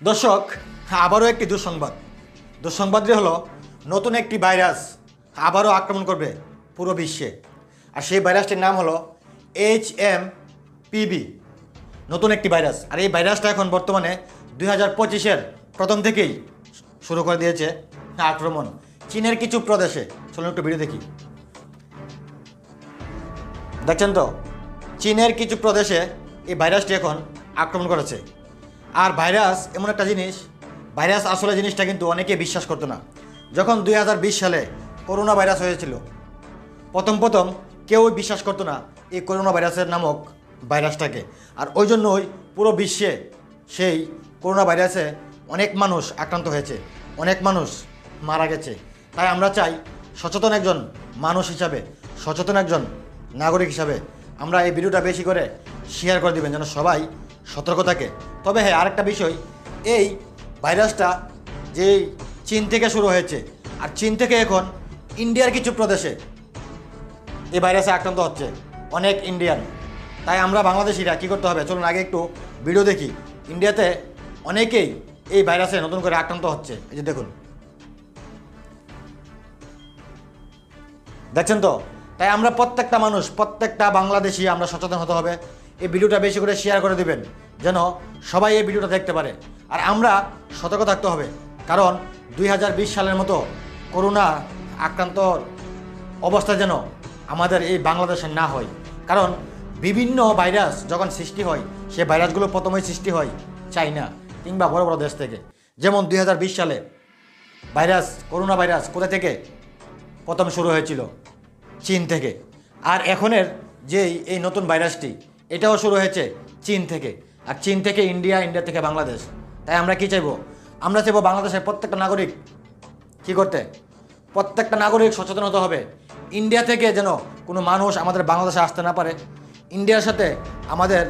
দর্শক, আবারও একটি দুঃসংবাদ। দুঃসংবাদটি হলো, নতুন একটি ভাইরাস আবারও আক্রমণ করবে পুরো বিশ্বে। আর সেই ভাইরাসটির নাম হলো এইচ এম পিবি নতুন একটি ভাইরাস। আর এই ভাইরাসটা এখন বর্তমানে দুই হাজার পঁচিশের প্রথম থেকেই শুরু করে দিয়েছে আক্রমণ। চীনের কিছু প্রদেশে। চলুন একটু ভিডিও দেখি। দেখছেন তো? চীনের কিছু প্রদেশে এই ভাইরাসটি এখন আক্রমণ করেছে। আর ভাইরাস এমন একটা জিনিস, ভাইরাস আসলে জিনিসটা কিন্তু অনেকে বিশ্বাস করতো না। যখন দুই হাজার বিশ সালে করোনা ভাইরাস হয়েছিল, প্রথম প্রথম কেউ বিশ্বাস করতো না এই করোনা ভাইরাসের নামক ভাইরাসটাকে। আর ওই জন্যই পুরো বিশ্বে সেই করোনা ভাইরাসে অনেক মানুষ আক্রান্ত হয়েছে, অনেক মানুষ মারা গেছে। তাই আমরা চাই সচেতন একজন মানুষ হিসাবে, সচেতন একজন নাগরিক হিসাবে আমরা এই ভিডিওটা বেশি করে শেয়ার করে দিবেন, যেন সবাই সতর্ক থাকে। তবে হ্যাঁ আরেকটা বিষয়, এই ভাইরাসটা যে চীন থেকে শুরু হয়েছে, আর চীন থেকে এখন ইন্ডিয়ার কিছু প্রদেশে এই ভাইরাসে আক্রান্ত হচ্ছে, অনেক ইন্ডিয়ান। তাই আমরা বাংলাদেশিরা কী করতে হবে? চলুন আগে একটু ভিডিও দেখি। ইন্ডিয়াতে অনেকেই এই ভাইরাসে নতুন করে আক্রান্ত হচ্ছে। এই যে দেখুন। দেখছেন তো? তাই আমরা প্রত্যেকটা মানুষ, প্রত্যেকটা বাংলাদেশি আমরা সচেতন হতে হবে। এই ভিডিওটা বেশি করে শেয়ার করে দেবেন, যেন সবাই এই ভিডিওটা দেখতে পারে। আর আমরা সতর্ক থাকতে হবে, কারণ দুই হাজার বিশ সালের মতো করোনা আক্রান্ত অবস্থা যেন আমাদের এই বাংলাদেশে না হয়। কারণ বিভিন্ন ভাইরাস যখন সৃষ্টি হয়, সে ভাইরাসগুলো প্রথমেই সৃষ্টি হয় চাইনা কিংবা বড় বড় দেশ থেকে। যেমন দুই হাজার বিশ সালে ভাইরাস, করোনা ভাইরাস কোথা থেকে প্রথম শুরু হয়েছিল? চীন থেকে। আর এখনের যেই, এই নতুন ভাইরাসটি এটাও শুরু হয়েছে চীন থেকে। আর চীন থেকে ইন্ডিয়া ইন্ডিয়া থেকে বাংলাদেশ। তাই আমরা কি চাইব? আমরা চাইব বাংলাদেশের প্রত্যেকটা নাগরিক কি করতে? প্রত্যেকটা নাগরিক সচেতন হতে হবে। ইন্ডিয়া থেকে যেন কোনো মানুষ আমাদের বাংলাদেশে আসতে না পারে। ইন্ডিয়ার সাথে আমাদের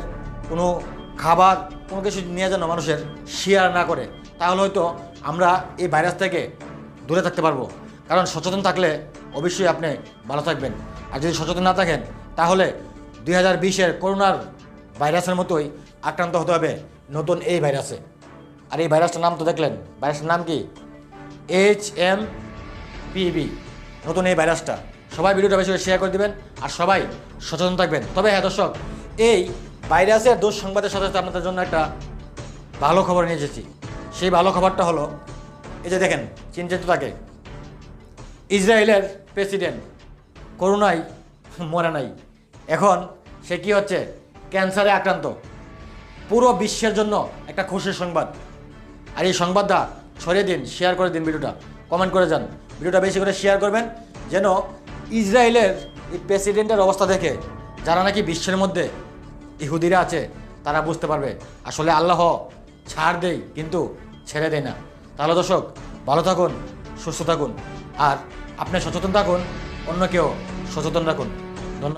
কোনো খাবার, কোনো কিছু নিয়ে যেন মানুষের শেয়ার না করে। তাহলে হয়তো আমরা এই ভাইরাস থেকে দূরে থাকতে পারব। কারণ সচেতন থাকলে অবশ্যই আপনি ভালো থাকবেন। আর যদি সচেতন না থাকেন, তাহলে দুই হাজার বিশের করোনার ভাইরাসের মতোই আক্রান্ত হতে হবে নতুন এই ভাইরাসে। আর এই ভাইরাসটার নাম তো দেখলেন, ভাইরাসটার নাম কি? এইচ এম পিবি নতুন এই ভাইরাসটা। সবাই ভিডিওটা বেশি করে শেয়ার করে দিবেন আর সবাই সচেতন থাকবেন। তবে হ্যাঁ দর্শক, এই ভাইরাসের দুঃসংবাদের সাথে সাথে আপনাদের জন্য একটা ভালো খবর নিয়ে এসেছি। সেই ভালো খবরটা হলো, এই যে দেখেন চিন্তিত থাকে, ইসরায়েলের প্রেসিডেন্ট করোনায় মরে নাই। এখন সে কি হচ্ছে? ক্যান্সারে আক্রান্ত। পুরো বিশ্বের জন্য একটা খুশির সংবাদ। আর এই সংবাদটা ছড়িয়ে দিন শেয়ার করে দিন ভিডিওটা। কমেন্ট করে যান। ভিডিওটা বেশি করে শেয়ার করবেন, যেন ইসরায়েলের এই প্রেসিডেন্টের অবস্থা দেখে যারা নাকি বিশ্বের মধ্যে ইহুদিরা আছে, তারা বুঝতে পারবে। আসলে আল্লাহ ছাড় দেই, কিন্তু ছেড়ে দেয় না। তাহলে দর্শক, ভালো থাকুন, সুস্থ থাকুন। আর আপনি সচেতন থাকুন, অন্য কেউ সচেতন রাখুন।